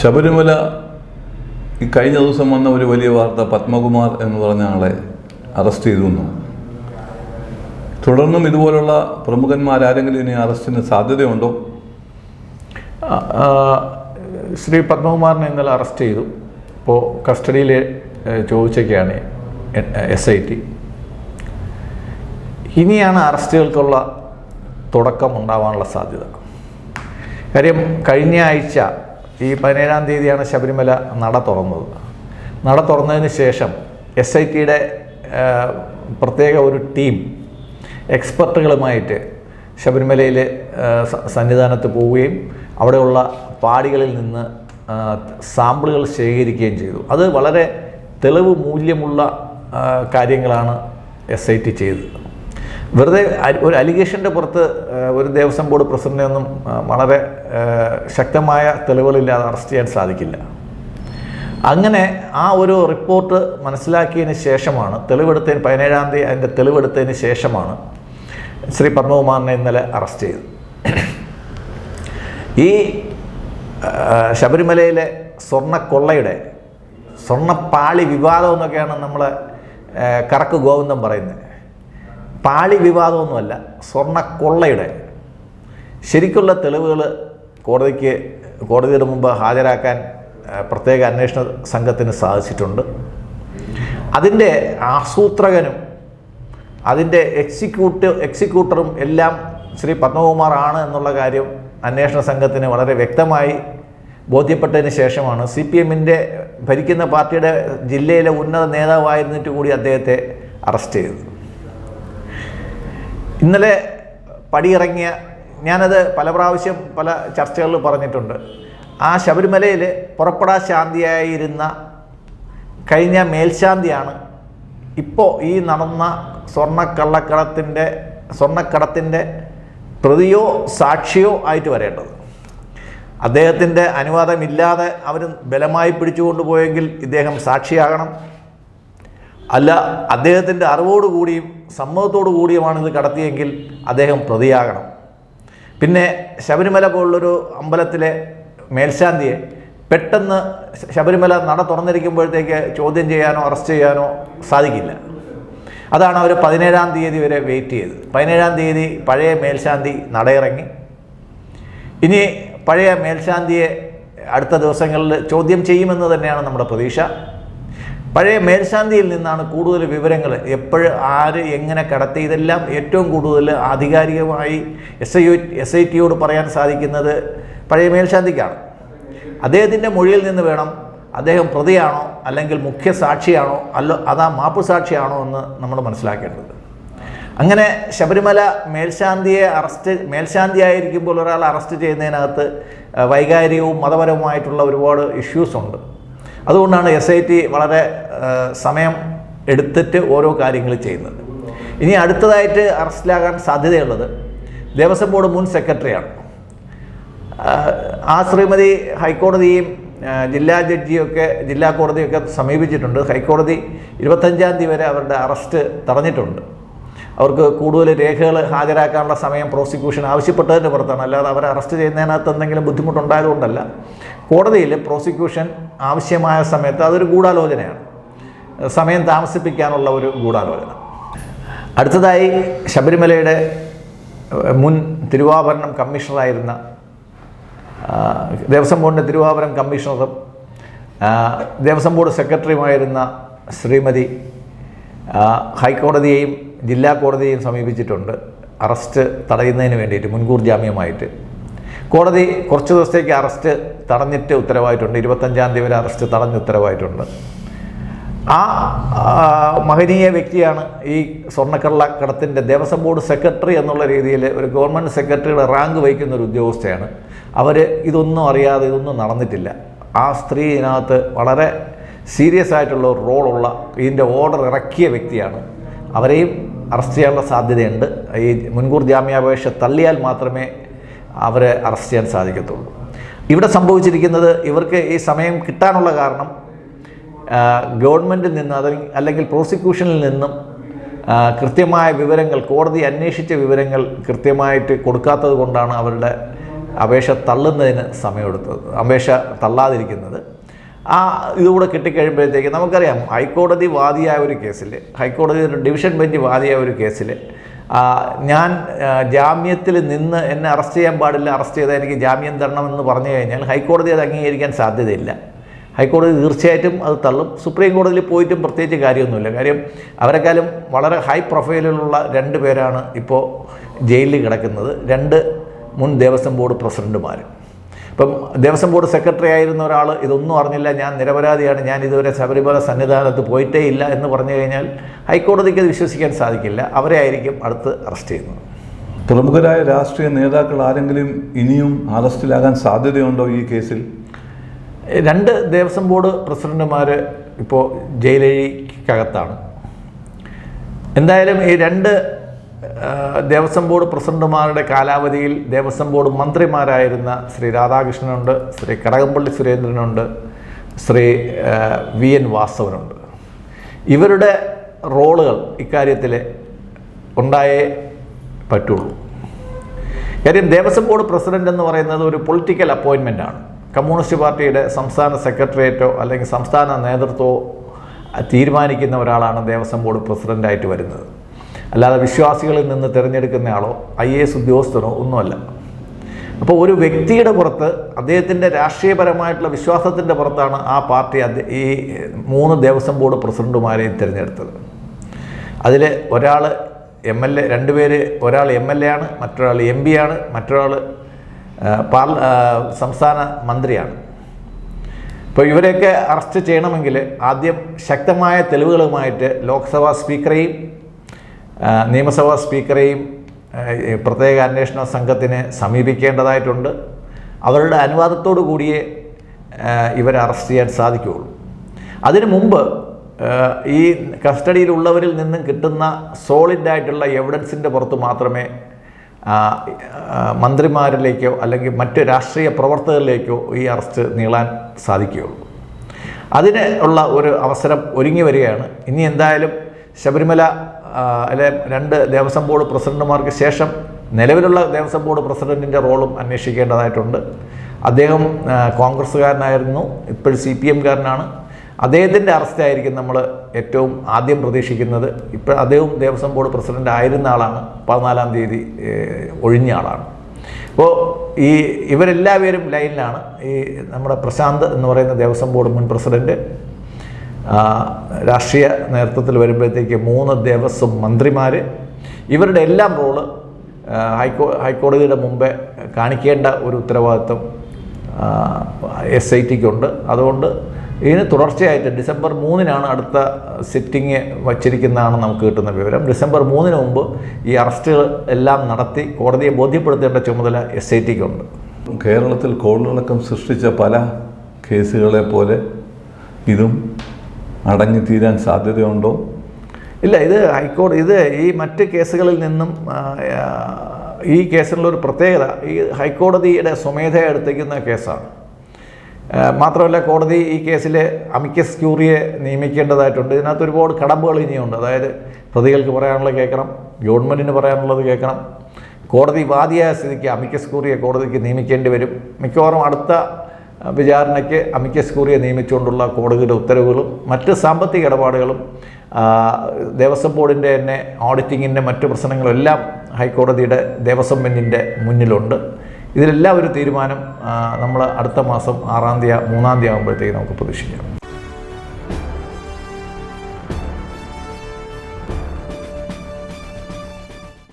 ശബരിമല ഈ കഴിഞ്ഞ ദിവസം വന്ന ഒരു വലിയ വാർത്ത പത്മകുമാർ എന്ന് പറഞ്ഞ ആളെ അറസ്റ്റ് ചെയ്തു എന്നു തുടർന്നും ഇതുപോലുള്ള പ്രമുഖന്മാരാരെങ്കിലും ഇനി അറസ്റ്റിന് സാധ്യതയുണ്ടോ? ശ്രീ പത്മകുമാറിനെ ഇന്നലെ അറസ്റ്റ് ചെയ്തു. ഇപ്പോൾ കസ്റ്റഡിയിൽ ചോദിച്ചൊക്കെയാണ് എസ് ഐ ടി. ഇനിയാണ് അറസ്റ്റുകൾക്കുള്ള തുടക്കം ഉണ്ടാവാനുള്ള സാധ്യത. കാര്യം കഴിഞ്ഞ ആഴ്ച ഈ പതിനേഴാം തീയതിയാണ് ശബരിമല നട തുറന്നത്. നട തുറന്നതിന് ശേഷം എസ് ഐ ടിയുടെ പ്രത്യേക ഒരു ടീം എക്സ്പെർട്ടുകളുമായിട്ട് ശബരിമലയിൽ സന്നിധാനത്ത് പോവുകയും അവിടെയുള്ള പാടികളിൽ നിന്ന് സാമ്പിളുകൾ ശേഖരിക്കുകയും ചെയ്തു. അത് വളരെ തെളിവ് മൂല്യമുള്ള കാര്യങ്ങളാണ് എസ് ഐ ടി ചെയ്തത്. വെറുതെ ഒരു അലിഗേഷന്റെ പുറത്ത് ഒരു ദേവസ്വം ബോർഡ് പ്രസിഡന്റിനെ ഒന്നും വളരെ ശക്തമായ തെളിവുകളില്ലാതെ അറസ്റ്റ് ചെയ്യാൻ സാധിക്കില്ല. അങ്ങനെ ആ ഒരു റിപ്പോർട്ട് മനസ്സിലാക്കിയതിന് ശേഷമാണ് തെളിവെടുത്തതിന് പതിനേഴാം തീയതി അതിന്റെ തെളിവെടുത്തതിന് ശേഷമാണ് ശ്രീ പത്മകുമാറിനെ ഇന്നലെ അറസ്റ്റ് ചെയ്തത്. ഈ ശബരിമലയിലെ സ്വർണക്കൊള്ളയുടെ സ്വർണപ്പാളി വിവാദം എന്നൊക്കെയാണ് നമ്മൾ കറക്ക് ഗോവിന്ദം പറയുന്നത്. പാളി വിവാദമൊന്നുമല്ല സ്വർണക്കൊള്ളയുടെ. ശരിക്കുള്ള തെളിവുകൾ കോടതിക്ക് കോടതിയുടെ മുമ്പ് ഹാജരാക്കാൻ പ്രത്യേക അന്വേഷണ സംഘത്തിന് സാധിച്ചിട്ടുണ്ട്. അതിന്റെ ആസൂത്രകനും അതിന്റെ എക്സിക്യൂട്ടീവ് എക്സിക്യൂട്ടറും എല്ലാം ശ്രീ പത്മകുമാർ ആണ് എന്നുള്ള കാര്യം അന്വേഷണ സംഘത്തിന് വളരെ വ്യക്തമായി ബോധ്യപ്പെട്ടതിന് ശേഷമാണ്. സി പി എമ്മിന്റെ ഭരിക്കുന്ന പാർട്ടിയുടെ ജില്ലയിലെ ഉന്നത നേതാവായിരുന്നിട്ട് കൂടി അദ്ദേഹത്തെ അറസ്റ്റ് ചെയ്തത്. ഇന്നലെ പടിയിറങ്ങിയ ഞാനത് പല പ്രാവശ്യം പല ചർച്ചകളിൽ പറഞ്ഞിട്ടുണ്ട്. ആ ശബരിമലയിൽ പുറപ്പെടാ ശാന്തിയായിരുന്ന കഴിഞ്ഞ മേൽശാന്തിയാണ് ഇപ്പോൾ ഈ നടന്ന സ്വർണക്കള്ളക്കടത്തിന്റെ സ്വർണക്കടത്തിന്റെ പ്രതിയോ സാക്ഷിയോ ആയിട്ട് വരേണ്ടത്. അദ്ദേഹത്തിന്റെ അനുവാദമില്ലാതെ അവർ ബലമായി പിടിച്ചുകൊണ്ട് പോയെങ്കിൽ ഇദ്ദേഹം സാക്ഷിയാകണം. അല്ല അദ്ദേഹത്തിന്റെ അറിവോടുകൂടിയും സമ്മതത്തോടു കൂടിയുമാണ് ഇത് കടത്തിയെങ്കിൽ അദ്ദേഹം പ്രതിയാകണം. പിന്നെ ശബരിമല പോലുള്ളൊരു അമ്പലത്തിലെ മേൽശാന്തിയെ പെട്ടെന്ന് ശബരിമല നട തുറന്നിരിക്കുമ്പോഴത്തേക്ക് ചോദ്യം ചെയ്യാനോ അറസ്റ്റ് ചെയ്യാനോ സാധിക്കില്ല. അതാണ് അവർ പതിനേഴാം തീയതി വരെ വെയിറ്റ് ചെയ്തത്. പതിനേഴാം തീയതി പഴയ മേൽശാന്തി നടയിറങ്ങി. ഇനി പഴയ മേൽശാന്തിയെ അടുത്ത ദിവസങ്ങളിൽ ചോദ്യം ചെയ്യുമെന്ന് തന്നെയാണ് നമ്മുടെ പ്രതീക്ഷ. പഴയ മേൽശാന്തിയിൽ നിന്നാണ് കൂടുതൽ വിവരങ്ങൾ. എപ്പോഴ് ആര് എങ്ങനെ കടത്തി ഇതെല്ലാം ഏറ്റവും കൂടുതൽ ആധികാരികമായി എസ് ഐ എസ് ഐ ടിയോട് പറയാൻ സാധിക്കുന്നത് പഴയ മേൽശാന്തിക്കാണ്. അദ്ദേഹത്തിന്റെ മൊഴിയിൽ നിന്ന് വേണം അദ്ദേഹം പ്രതിയാണോ അല്ലെങ്കിൽ മുഖ്യ സാക്ഷിയാണോ അല്ല അതാ മാപ്പ് സാക്ഷിയാണോ എന്ന് നമ്മൾ മനസ്സിലാക്കേണ്ടത് അങ്ങനെ ശബരിമല മേൽശാന്തിയെ അറസ്റ്റ് മേൽശാന്തിയായിരിക്കുമ്പോൾ ഒരാൾ അറസ്റ്റ് ചെയ്യുന്നതിനകത്ത് വൈകാരികവും മതപരവുമായിട്ടുള്ള ഒരുപാട് ഇഷ്യൂസ് ഉണ്ട്. അതുകൊണ്ടാണ് എസ് ഐ ടി വളരെ സമയം എടുത്തിട്ട് ഓരോ കാര്യങ്ങൾ ചെയ്യുന്നത്. ഇനി അടുത്തതായിട്ട് അറസ്റ്റിലാകാൻ സാധ്യതയുള്ളത് ദേവസ്വം ബോർഡ് മുൻ സെക്രട്ടറിയാണ്. ആ ശ്രീമതി ഹൈക്കോടതിയും ജില്ലാ ജഡ്ജിയൊക്കെ ജില്ലാ കോടതിയൊക്കെ സമീപിച്ചിട്ടുണ്ട്. ഹൈക്കോടതി ഇരുപത്തഞ്ചാം തീയതി വരെ അവരുടെ അറസ്റ്റ് തടഞ്ഞിട്ടുണ്ട്. അവർക്ക് കൂടുതൽ രേഖകൾ ഹാജരാക്കാനുള്ള സമയം പ്രോസിക്യൂഷൻ ആവശ്യപ്പെട്ടതിന്റെ പുറത്താണ്. അല്ലാതെ അവരെ അറസ്റ്റ് ചെയ്യുന്നതിനകത്ത് എന്തെങ്കിലും ബുദ്ധിമുട്ടുണ്ടായതുകൊണ്ടല്ല. കോടതിയിൽ പ്രോസിക്യൂഷൻ ആവശ്യമായ സമയത്ത് അതൊരു ഗൂഢാലോചനയാണ്. സമയം താമസിപ്പിക്കാനുള്ള ഒരു ഗൂഢാലോചന. അടുത്തതായി ശബരിമലയുടെ മുൻ തിരുവാഭരണം കമ്മീഷണറായിരുന്ന ദേവസ്വം ബോർഡിന്റെ തിരുവാഭരണം കമ്മീഷണറും ദേവസ്വം ബോർഡ് സെക്രട്ടറിയുമായിരുന്ന ശ്രീമതി ഹൈക്കോടതിയെയും ജില്ലാ കോടതിയും സമീപിച്ചിട്ടുണ്ട്. അറസ്റ്റ് തടയുന്നതിന് വേണ്ടിയിട്ട് മുൻകൂർ ജാമ്യമായിട്ട്. കോടതി കുറച്ച് ദിവസത്തേക്ക് അറസ്റ്റ് തടഞ്ഞിട്ട് ഉത്തരവായിട്ടുണ്ട്. ഇരുപത്തഞ്ചാം തീയതി വരെ അറസ്റ്റ് തടഞ്ഞ് ഉത്തരവായിട്ടുണ്ട്. ആ മഹനീയ വ്യക്തിയാണ് ഈ സ്വർണക്കള്ളക്കടത്തിന്റെ ദേവസ്വം ബോർഡ് സെക്രട്ടറി എന്നുള്ള രീതിയിൽ ഒരു ഗവൺമെന്റ് സെക്രട്ടറിയുടെ റാങ്ക് വഹിക്കുന്ന ഒരു ഉദ്യോഗസ്ഥയാണ്. അവർ ഇതൊന്നും അറിയാതെ ഇതൊന്നും നടന്നിട്ടില്ല. ആ സ്ത്രീ ഇതിനകത്ത് വളരെ സീരിയസ് ആയിട്ടുള്ള ഒരു റോളുള്ള ഇതിന്റെ ഓർഡർ ഇറക്കിയ വ്യക്തിയാണ്. അവരെയും അറസ്റ്റ് ചെയ്യാനുള്ള സാധ്യതയുണ്ട്. ഈ മുൻകൂർ ജാമ്യാപേക്ഷ തള്ളിയാൽ മാത്രമേ അവരെ അറസ്റ്റ് ചെയ്യാൻ സാധിക്കത്തുള്ളൂ. ഇവിടെ സംഭവിച്ചിരിക്കുന്നത് ഇവർക്ക് ഈ സമയം കിട്ടാനുള്ള കാരണം ഗവൺമെന്റിൽ നിന്ന് അല്ലെങ്കിൽ പ്രോസിക്യൂഷനിൽ നിന്നും കൃത്യമായ വിവരങ്ങൾ കോടതി അന്വേഷിച്ച വിവരങ്ങൾ കൃത്യമായിട്ട് കൊടുക്കാത്തത് കൊണ്ടാണ് അവരുടെ അപേക്ഷ തള്ളുന്നതിന് സമയമെടുത്തത് അപേക്ഷ തള്ളാതിരിക്കുന്നത്. ആ ഇതുകൂടെ കിട്ടിക്കഴിയുമ്പോഴത്തേക്ക് നമുക്കറിയാം ഹൈക്കോടതി വാദിയായ ഒരു കേസിൽ ഹൈക്കോടതി ഡിവിഷൻ ബെഞ്ച് വാദിയായ ഒരു കേസിൽ ഞാൻ ജാമ്യത്തിൽ നിന്ന് എന്നെ അറസ്റ്റ് ചെയ്യാൻ പാടില്ല അറസ്റ്റ് ചെയ്താൽ എനിക്ക് ജാമ്യം തരണമെന്ന് പറഞ്ഞു കഴിഞ്ഞാൽ ഹൈക്കോടതി അത് അംഗീകരിക്കാൻ സാധ്യതയില്ല. ഹൈക്കോടതി തീർച്ചയായിട്ടും അത് തള്ളും. സുപ്രീം കോടതിയിൽ പോയിട്ടും പ്രത്യേകിച്ച് കാര്യമൊന്നുമില്ല. കാര്യം അവരെക്കാളും വളരെ ഹൈ പ്രൊഫൈലിലുള്ള രണ്ട് പേരാണ് ഇപ്പോൾ ജയിലിൽ കിടക്കുന്നത്. രണ്ട് മുൻ ദേവസ്വം ബോർഡ് പ്രസിഡന്റുമാർ ഇപ്പം ദേവസ്വം ബോർഡ് സെക്രട്ടറി ആയിരുന്ന ഒരാൾ ഇതൊന്നും അറിഞ്ഞില്ല ഞാൻ നിരപരാധിയാണ് ഞാൻ ഇതുവരെ ശബരിമല സന്നിധാനത്ത് പോയിട്ടേ ഇല്ല എന്ന് പറഞ്ഞു കഴിഞ്ഞാൽ ഹൈക്കോടതിക്ക് അത് വിശ്വസിക്കാൻ സാധിക്കില്ല. അവരെ ആയിരിക്കും അടുത്ത് അറസ്റ്റ് ചെയ്യുന്നത്. പ്രമുഖരായ രാഷ്ട്രീയ നേതാക്കൾ ആരെങ്കിലും ഇനിയും അറസ്റ്റിലാകാൻ സാധ്യതയുണ്ടോ ഈ കേസിൽ? രണ്ട് ദേവസ്വം ബോർഡ് പ്രസിഡന്റുമാർ ഇപ്പോൾ ജയിലഴിക്കകത്താണ്. എന്തായാലും ഈ രണ്ട് ദേവസ്വം ബോർഡ് പ്രസിഡന്റുമാരുടെ കാലാവധിയിൽ ദേവസ്വം ബോർഡ് മന്ത്രിമാരായിരുന്ന ശ്രീ രാധാകൃഷ്ണനുണ്ട് ശ്രീ കടകംപള്ളി സുരേന്ദ്രനുണ്ട് ശ്രീ വി എൻ വാസവനുണ്ട്. ഇവരുടെ റോളുകൾ ഇക്കാര്യത്തിൽ ഉണ്ടായേ പറ്റുള്ളൂ. കാര്യം ദേവസ്വം ബോർഡ് പ്രസിഡന്റ് എന്ന് പറയുന്നത് ഒരു പൊളിറ്റിക്കൽ അപ്പോയിൻമെന്റ് ആണ്. കമ്മ്യൂണിസ്റ്റ് പാർട്ടിയുടെ സംസ്ഥാന സെക്രട്ടേറിയറ്റോ അല്ലെങ്കിൽ സംസ്ഥാന നേതൃത്വമോ തീരുമാനിക്കുന്ന ഒരാളാണ് ദേവസ്വം ബോർഡ് പ്രസിഡന്റായിട്ട് വരുന്നത്. അല്ലാതെ വിശ്വാസികളിൽ നിന്ന് തിരഞ്ഞെടുക്കുന്നയാളോ ഐ എ എസ് ഉദ്യോഗസ്ഥനോ ഒന്നുമല്ല. അപ്പോൾ ഒരു വ്യക്തിയുടെ പുറത്ത് അദ്ദേഹത്തിന്റെ രാഷ്ട്രീയപരമായിട്ടുള്ള വിശ്വാസത്തിന്റെ പുറത്താണ് ആ പാർട്ടി ഈ മൂന്ന് ദേവസ്വം ബോർഡ് പ്രസിഡന്റുമാരെയും തിരഞ്ഞെടുത്തത്. അതിൽ ഒരാൾ എം എൽ എ രണ്ടുപേര് ഒരാൾ എം എൽ എ ആണ് മറ്റൊരാൾ എം പി ആണ് മറ്റൊരാൾ പാർ സംസ്ഥാന മന്ത്രിയാണ്. ഇപ്പോൾ ഇവരെയൊക്കെ അറസ്റ്റ് ചെയ്യണമെങ്കിൽ ആദ്യം ശക്തമായ തെളിവുകളുമായിട്ട് ലോക്സഭാ സ്പീക്കറെയും നിയമസഭാ സ്പീക്കറെയും പ്രത്യേക അന്വേഷണ സംഘത്തിനെ സമീപിക്കേണ്ടതായിട്ടുണ്ട്. അവരുടെ അനുവാദത്തോടു കൂടിയേ ഇവരെ അറസ്റ്റ് ചെയ്യാൻ സാധിക്കുകയുള്ളൂ. അതിനു മുമ്പ് ഈ കസ്റ്റഡിയിലുള്ളവരിൽ നിന്നും കിട്ടുന്ന സോളിഡായിട്ടുള്ള എവിഡൻസിന്റെ പുറത്ത് മാത്രമേ മന്ത്രിമാരിലേക്കോ അല്ലെങ്കിൽ മറ്റ് രാഷ്ട്രീയ പ്രവർത്തകരിലേക്കോ ഈ അറസ്റ്റ് നീളാൻ സാധിക്കുകയുള്ളൂ. അതിന് ഉള്ള ഒരു അവസരം ഒരുങ്ങി വരികയാണ്. ഇനി എന്തായാലും ശബരിമല അല്ലെ രണ്ട് ദേവസ്വം ബോർഡ് പ്രസിഡന്റുമാർക്ക് ശേഷം നിലവിലുള്ള ദേവസ്വം ബോർഡ് പ്രസിഡന്റിന്റെ റോളും അന്വേഷിക്കേണ്ടതായിട്ടുണ്ട്. അദ്ദേഹം കോൺഗ്രസ്സുകാരനായിരുന്നു ഇപ്പോൾ സി പി എംകാരനാണ്. അദ്ദേഹത്തിന്റെ അറസ്റ്റായിരിക്കും നമ്മൾ ഏറ്റവും ആദ്യം പ്രതീക്ഷിക്കുന്നത്. ഇപ്പോൾ അദ്ദേഹം ദേവസ്വം ബോർഡ് പ്രസിഡന്റ് ആയിരുന്ന ആളാണ് പതിനാലാം തീയതി ഒഴിഞ്ഞ ആളാണ്. അപ്പോൾ ഈ ഇവരെല്ലാവരും ലൈനിലാണ്. ഈ നമ്മുടെ പ്രശാന്ത് എന്ന് പറയുന്ന ദേവസ്വം ബോർഡ് മുൻ പ്രസിഡന്റ് രാഷ്ട്രീയ നേതൃത്വത്തിൽ വരുമ്പോഴത്തേക്ക് മൂന്ന് ദേവസ്വം മന്ത്രിമാർ ഇവരുടെ എല്ലാം റോൾ ഹൈക്കോ ഹൈക്കോടതിയുടെ മുമ്പേ കാണിക്കേണ്ട ഒരു ഉത്തരവാദിത്വം എസ് ഐ ടിക്കുണ്ട് അതുകൊണ്ട് ഇതിന് തുടർച്ചയായിട്ട് ഡിസംബർ മൂന്നിനാണ് അടുത്ത സിറ്റിംഗ് വച്ചിരിക്കുന്നതാണ് നമുക്ക് കിട്ടുന്ന വിവരം. ഡിസംബർ മൂന്നിന് മുമ്പ് ഈ അറസ്റ്റുകൾ എല്ലാം നടത്തി കോടതിയെ ബോധ്യപ്പെടുത്തേണ്ട ചുമതല എസ് ഐ ടിക്കുണ്ട് കേരളത്തിൽ കോളിളക്കം സൃഷ്ടിച്ച പല കേസുകളെ പോലെ ഇതും അടങ്ങി തീരാൻ സാധ്യതയുണ്ടോ? ഇല്ല ഇത് ഹൈക്കോടതി ഇത് ഈ മറ്റ് കേസുകളിൽ നിന്നും ഈ കേസിനുള്ളൊരു പ്രത്യേകത ഈ ഹൈക്കോടതിയുടെ സ്വമേധയ എടുത്തേക്കുന്ന കേസാണ്. മാത്രമല്ല കോടതി ഈ കേസിൽ അമിക്കസ് ക്യൂറിയെ നിയമിക്കേണ്ടതായിട്ടുണ്ട്. ഇതിനകത്ത് ഒരുപാട് കടമ്പകൾ ഇനിയുണ്ട്. അതായത് പ്രതികൾക്ക് പറയാനുള്ളത് കേൾക്കണം ഗവൺമെന്റിന് പറയാനുള്ളത് കേൾക്കണം. കോടതി വാദിയായ സ്ഥിതിക്ക് അമിക്കസ് ക്യൂറിയെ കോടതിക്ക് നിയമിക്കേണ്ടി വരും. മിക്കവാറും അടുത്ത വിചാരണയ്ക്ക് അമിക്കസ് കൂറിയെ നിയമിച്ചുകൊണ്ടുള്ള കോടതിയുടെ ഉത്തരവുകളും മറ്റ് സാമ്പത്തിക ഇടപാടുകളും ദേവസ്വം ബോർഡിന്റെ തന്നെ ഓഡിറ്റിങ്ങിന്റെ മറ്റു പ്രശ്നങ്ങളെല്ലാം ഹൈക്കോടതിയുടെ ദേവസ്വം ബെഞ്ചിന്റെ മുന്നിലുണ്ട്. ഇതിലെല്ലാം ഒരു തീരുമാനം നമ്മൾ അടുത്ത മാസം ആറാം തീയതി മൂന്നാം തീയതി ആകുമ്പോഴത്തേക്ക് നമുക്ക് പ്രതീക്ഷിക്കാം.